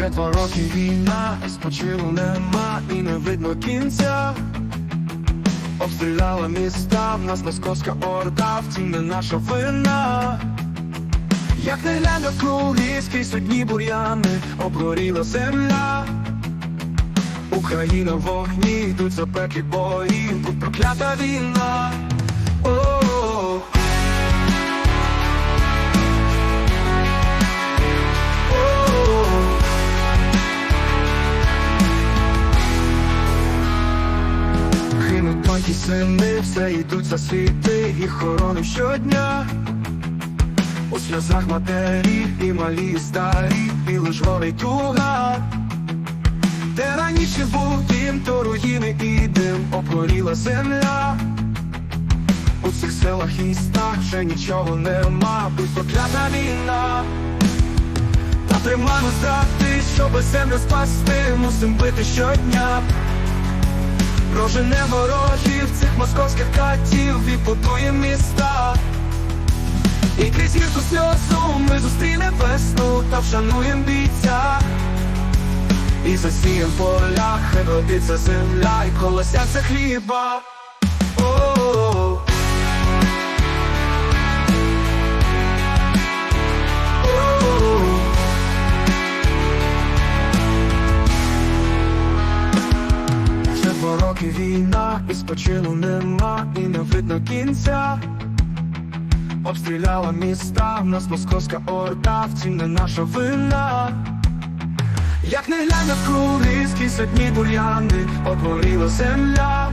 Вже два роки війна, спочилу нема і не видно кінця. Обстріляла міста, в нас московська орда, втім не наша вина. Як не глянь навкруги, скрізь одні бур'яни, обгоріла земля. Україна в вогні, йдуть запеклі бої, тут проклята війна. Гинуть сини, все йдуть за світи, їх хороним щодня. У сльозах матері і малі, і старі, і лиш горить туга. Де раніше був дім, то руїни і дим, обгоріла земля. У цих селах і містах вже нічого нема, тут проклята війна. Та тримаємо здати, щоб землю спасти, мусим бити щодня. Прожене ворогів цих московських катів, потує міста. І крізь гірку сльозу ми зустрінем весну та вшануєм бійця. І засієм поля, хай родиться земля, і колосяться хліба. Роки війна, і спочину нема, і не видно кінця. Обстріляла міста, в нас московська орда, втім не наша вина. Як не глянь навкруги, скрізь одні бур'яни, обгоріла земля.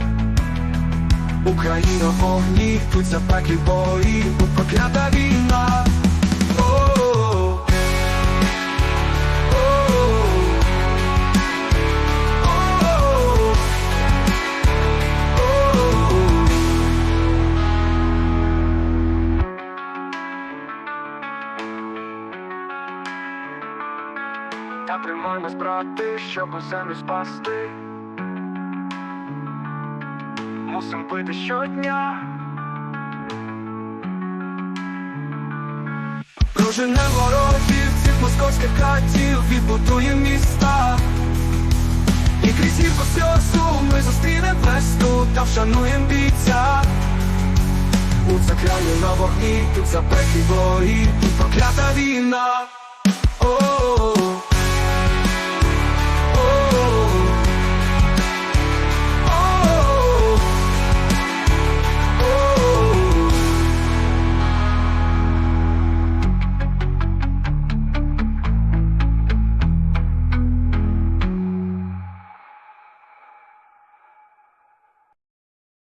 Україна в вогні, тут запеклі бої, проклята війна. Та тримаємось, брати, щоб землю спасти. Мусим пити щодня. Прожене ворогів цих московських катів, відбудує міста. І крізь гірку сльозу ми зустрінем весну та вшануєм бійця. У це краю на вогні, тут запеклі бої, тут проклята війна.